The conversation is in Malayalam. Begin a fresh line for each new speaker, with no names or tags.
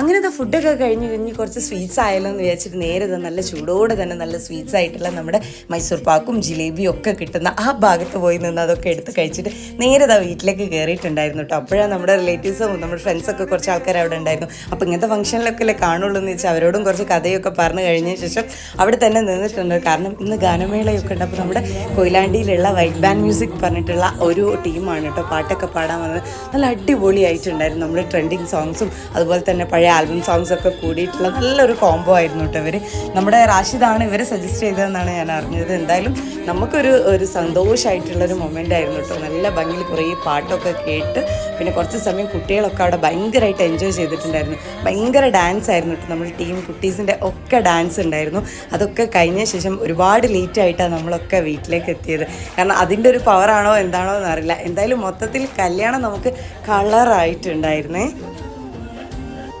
അങ്ങനത്തെ ഫുഡൊക്കെ കഴിഞ്ഞ് കഴിഞ്ഞ് കുറച്ച് സ്വീറ്റ്സ് ആയാലോ എന്ന് വിചാരിച്ചിട്ട് നേരെ നല്ല ചൂടോടെ തന്നെ നല്ല സ്വീറ്റ്സ് ആയിട്ടുള്ള നമ്മുടെ മൈസൂർ പാക്കും ജിലേബിയും ഒക്കെ കിട്ടുന്ന ആ ഭാഗത്ത് പോയി നിന്ന് അതൊക്കെ എടുത്ത് കഴിച്ചിട്ട് നേരെ ദാ വീട്ടിലേക്ക് കയറിയിട്ടുണ്ടായിരുന്നു കേട്ടോ അപ്പോഴാണ് നമ്മുടെ റിലേറ്റീവ്സും നമ്മുടെ ഫ്രണ്ട്സൊക്കെ കുറച്ച് ആൾക്കാർ അവിടെ ഉണ്ടായിരുന്നു. അപ്പോൾ ഇങ്ങനത്തെ ഫംഗ്ഷനിലൊക്കെ കാണുള്ളൂ എന്ന് വെച്ചാൽ അവരോടും കുറച്ച് കഥയൊക്കെ പറഞ്ഞു കഴിഞ്ഞ ശേഷം അവിടെ തന്നെ നിന്നിട്ടുണ്ട്. കാരണം ഇന്ന് ഗാനമേളയൊക്കെ ഉണ്ട്. അപ്പോൾ നമ്മുടെ കൊയിലാണ്ടിയിലുള്ള വൈറ്റ് ബാൻഡ് മ്യൂസിക് പറഞ്ഞിട്ടുള്ള ഒരു ടീമാണ് കേട്ടോ പാട്ടൊക്കെ പാടാൻ വന്നത്. നല്ല അടിപൊളിയായിട്ടുണ്ടായിരുന്നു. നമ്മുടെ ട്രെൻഡിങ് സോങ്സും അതുപോലെ തന്നെ പഴയ ആൽബം സോങ്സ് ഒക്കെ കൂടിയിട്ടുള്ള നല്ലൊരു കോംബോ ആയിരുന്നു കേട്ടോ ഇവർ നമ്മുടെ റാഷിദാണ് ഇവരെ സജസ്റ്റ് ചെയ്തതെന്നാണ് ഞാൻ അറിഞ്ഞത്. എന്തായാലും നമുക്കൊരു ഒരു സന്തോഷമായിട്ടുള്ളൊരു മൊമെന്റ് ആയിരുന്നു കേട്ടോ നല്ല ഭംഗിയിൽ കുറേ പാട്ടൊക്കെ കേട്ട് പിന്നെ കുറച്ച് സമയം കുട്ടികളൊക്കെ അവിടെ ഭയങ്കരമായിട്ട് എൻജോയ് ചെയ്തിട്ടുണ്ടായിരുന്നു. ഭയങ്കര ഡാൻസ് ആയിരുന്നു കേട്ടോ നമ്മുടെ ടീം കുട്ടീസിന്റെ ഒക്കെ ഡാൻസ് ഉണ്ടായിരുന്നു. അതൊക്കെ കഴിഞ്ഞ ശേഷം ഒരുപാട് ലേറ്റ് ആയിട്ടാണ് നമ്മളൊക്കെ വീട്ടിലേക്ക് എത്തിയത്. കാരണം അതിന്റെ ഒരു പവറാണോ എന്താണോ എന്നറിയില്ല. എന്തായാലും മൊത്തത്തിൽ കല്യാണം നമുക്ക് കളറായിട്ടുണ്ടായിരുന്നേ